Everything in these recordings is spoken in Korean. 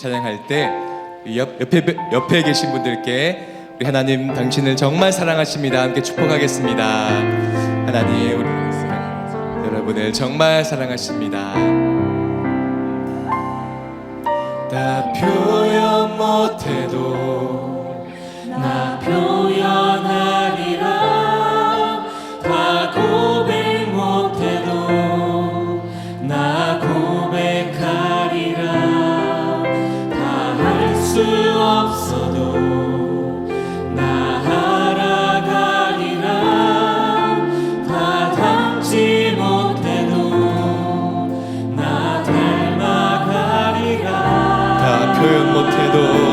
찬양할 때 옆, 옆에, 옆에 계신 분들께 우리 하나님 당신을 정말 사랑하십니다. 함께 축복하겠습니다. 하나님, 우리 여러분을 정말 사랑하십니다. 다 표현 못해도 나 표현 못해도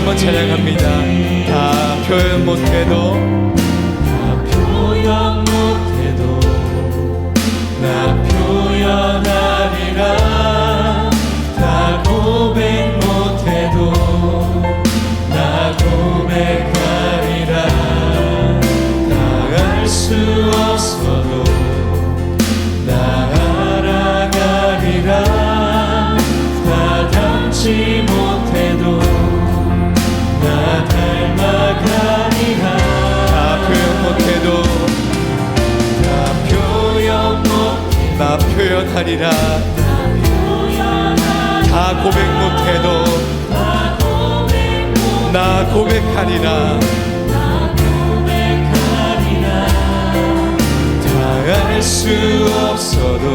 한번 찬양합니다. 다 표현 못해도 하리라. 다 고백 못해도 나 고백하리라. 다 알 수 없어도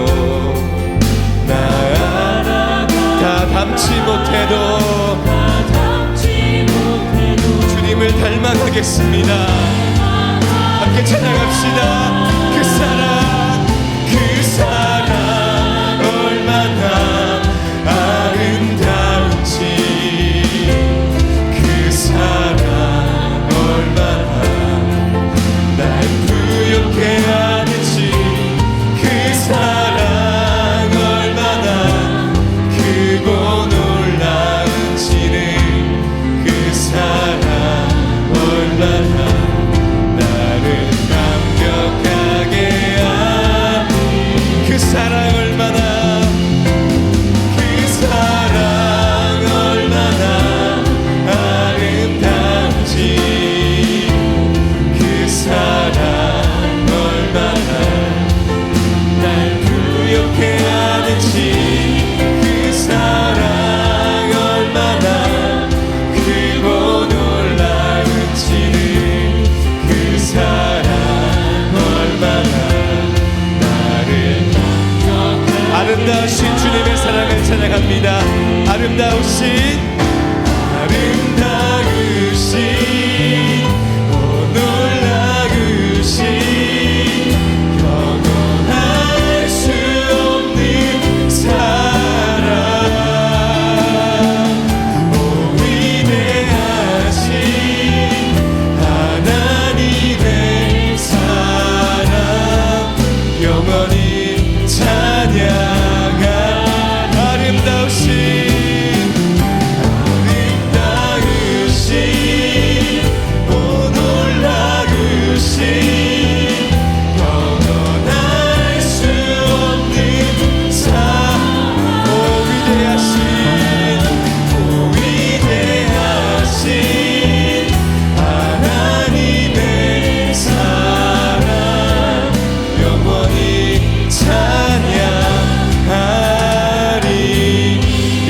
나 알아 다 담지 못해도 주님을 닮아가겠습니다. 함께 찬양합시다. 찬양합니다. 아름다우신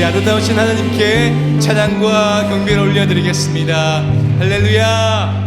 이 아름다우신 하나님께 찬양과 경배를 올려드리겠습니다. 할렐루야